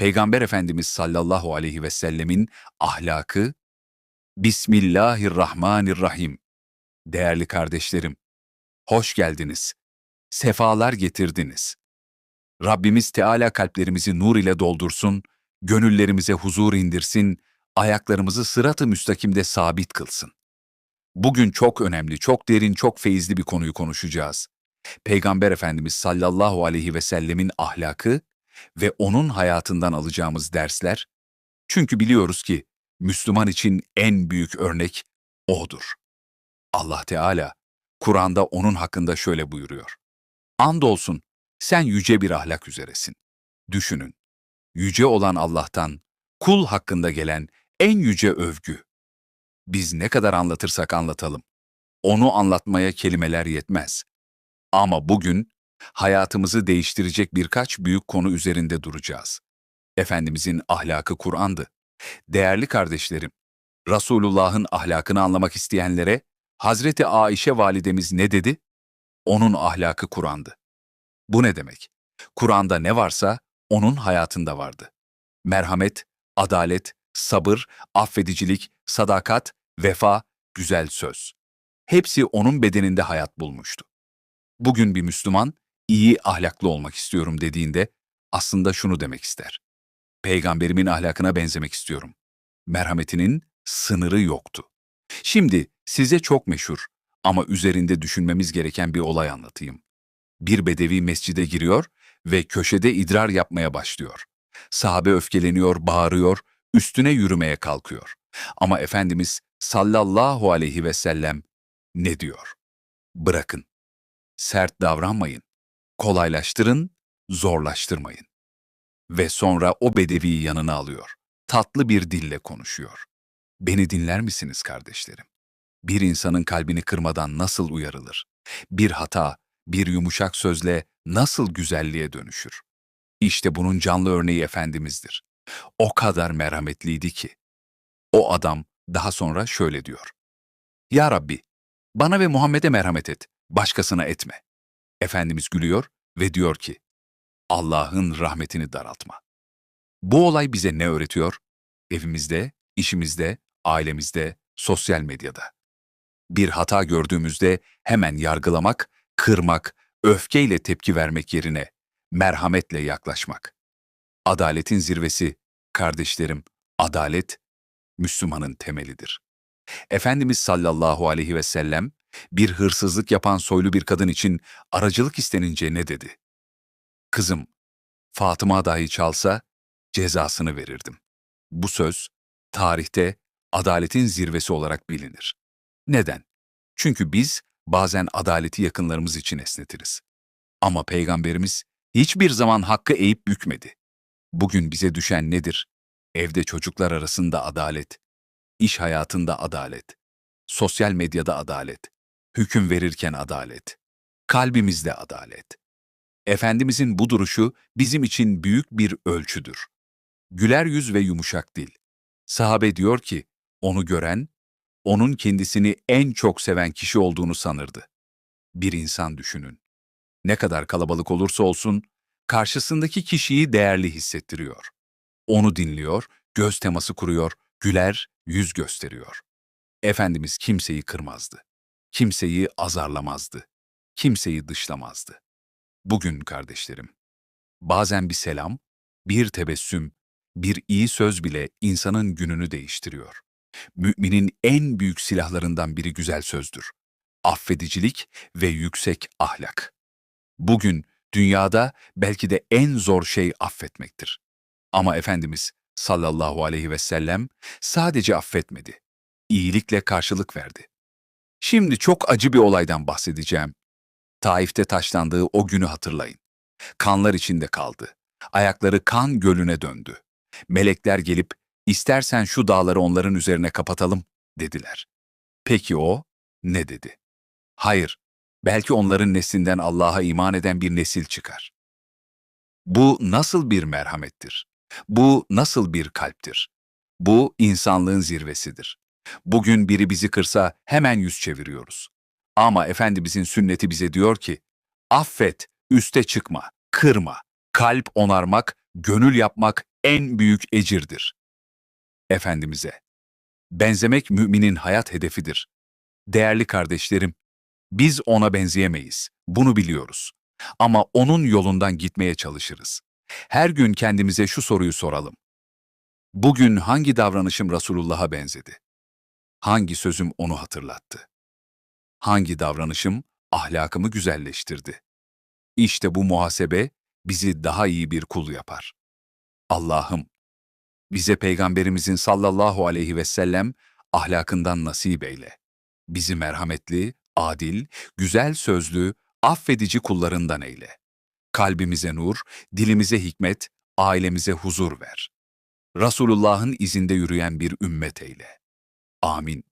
Peygamber Efendimiz sallallahu aleyhi ve sellemin ahlakı Bismillahirrahmanirrahim. Değerli kardeşlerim, hoş geldiniz. Sefalar getirdiniz. Rabbimiz Teala kalplerimizi nur ile doldursun, gönüllerimize huzur indirsin, ayaklarımızı sırat-ı müstakimde sabit kılsın. Bugün çok önemli, çok derin, çok feyizli bir konuyu konuşacağız. Peygamber Efendimiz sallallahu aleyhi ve sellemin ahlakı ve onun hayatından alacağımız dersler. Çünkü biliyoruz ki Müslüman için en büyük örnek O'dur. Allah Teala Kur'an'da onun hakkında şöyle buyuruyor. Andolsun sen yüce bir ahlak üzeresin. Düşünün, yüce olan Allah'tan kul hakkında gelen en yüce övgü. Biz ne kadar anlatırsak anlatalım. Onu anlatmaya kelimeler yetmez. Ama bugün hayatımızı değiştirecek birkaç büyük konu üzerinde duracağız. Efendimizin ahlakı Kur'an'dı. Değerli kardeşlerim, Resulullah'ın ahlakını anlamak isteyenlere Hazreti Aişe validemiz ne dedi? Onun ahlakı Kur'an'dı. Bu ne demek? Kur'an'da ne varsa onun hayatında vardı. Merhamet, adalet, sabır, affedicilik, sadakat, vefa, güzel söz. Hepsi onun bedeninde hayat bulmuştu. Bugün bir Müslüman iyi ahlaklı olmak istiyorum dediğinde aslında şunu demek ister. Peygamberimin ahlakına benzemek istiyorum. Merhametinin sınırı yoktu. Şimdi size çok meşhur ama üzerinde düşünmemiz gereken bir olay anlatayım. Bir bedevi mescide giriyor ve köşede idrar yapmaya başlıyor. Sahabe öfkeleniyor, bağırıyor, üstüne yürümeye kalkıyor. Ama Efendimiz sallallahu aleyhi ve sellem ne diyor? Bırakın. Sert davranmayın. Kolaylaştırın, zorlaştırmayın. Ve sonra o bedeviyi yanına alıyor. Tatlı bir dille konuşuyor. Beni dinler misiniz kardeşlerim? Bir insanın kalbini kırmadan nasıl uyarılır? Bir hata, bir yumuşak sözle nasıl güzelliğe dönüşür? İşte bunun canlı örneği Efendimiz'dir. O kadar merhametliydi ki. O adam daha sonra şöyle diyor. Ya Rabbi, bana ve Muhammed'e merhamet et, başkasına etme. Efendimiz gülüyor ve diyor ki, Allah'ın rahmetini daraltma. Bu olay bize ne öğretiyor? Evimizde, işimizde, ailemizde, sosyal medyada. Bir hata gördüğümüzde hemen yargılamak, kırmak, öfkeyle tepki vermek yerine merhametle yaklaşmak. Adaletin zirvesi, kardeşlerim, adalet Müslümanın temelidir. Efendimiz sallallahu aleyhi ve sellem bir hırsızlık yapan soylu bir kadın için aracılık istenince ne dedi? Kızım, Fatıma dahi çalsa cezasını verirdim. Bu söz tarihte adaletin zirvesi olarak bilinir. Neden? Çünkü biz bazen adaleti yakınlarımız için esnetiriz. Ama Peygamberimiz hiçbir zaman hakkı eğip bükmedi. Bugün bize düşen nedir? Evde çocuklar arasında adalet, iş hayatında adalet, sosyal medyada adalet, hüküm verirken adalet, kalbimizde adalet. Efendimizin bu duruşu bizim için büyük bir ölçüdür. Güler yüz ve yumuşak dil. Sahabe diyor ki, onu gören, onun kendisini en çok seven kişi olduğunu sanırdı. Bir insan düşünün. Ne kadar kalabalık olursa olsun, karşısındaki kişiyi değerli hissettiriyor. Onu dinliyor, göz teması kuruyor, güler, yüz gösteriyor. Efendimiz kimseyi kırmazdı. Kimseyi azarlamazdı. Kimseyi dışlamazdı. Bugün kardeşlerim, bazen bir selam, bir tebessüm, bir iyi söz bile insanın gününü değiştiriyor. Müminin en büyük silahlarından biri güzel sözdür. Affedicilik ve yüksek ahlak. Bugün dünyada belki de en zor şey affetmektir. Ama Efendimiz sallallahu aleyhi ve sellem sadece affetmedi. İyilikle karşılık verdi. Şimdi çok acı bir olaydan bahsedeceğim. Taif'te taşlandığı o günü hatırlayın. Kanlar içinde kaldı. Ayakları kan gölüne döndü. Melekler gelip, istersen şu dağları onların üzerine kapatalım, dediler. Peki o ne dedi? Hayır, belki onların neslinden Allah'a iman eden bir nesil çıkar. Bu nasıl bir merhamettir? Bu nasıl bir kalptir? Bu insanlığın zirvesidir. Bugün biri bizi kırsa hemen yüz çeviriyoruz. Ama Efendimizin sünneti bize diyor ki, affet, üste çıkma, kırma, kalp onarmak, gönül yapmak en büyük ecirdir. Efendimiz'e. Benzemek müminin hayat hedefidir. Değerli kardeşlerim, biz ona benzeyemeyiz. Bunu biliyoruz. Ama onun yolundan gitmeye çalışırız. Her gün kendimize şu soruyu soralım. Bugün hangi davranışım Resulullah'a benzedi? Hangi sözüm onu hatırlattı? Hangi davranışım ahlakımı güzelleştirdi? İşte bu muhasebe bizi daha iyi bir kul yapar. Allah'ım, bize Peygamberimizin sallallahu aleyhi ve sellem ahlakından nasip eyle. Bizi merhametli, adil, güzel sözlü, affedici kullarından eyle. Kalbimize nur, dilimize hikmet, ailemize huzur ver. Resulullah'ın izinde yürüyen bir ümmet eyle. Amin.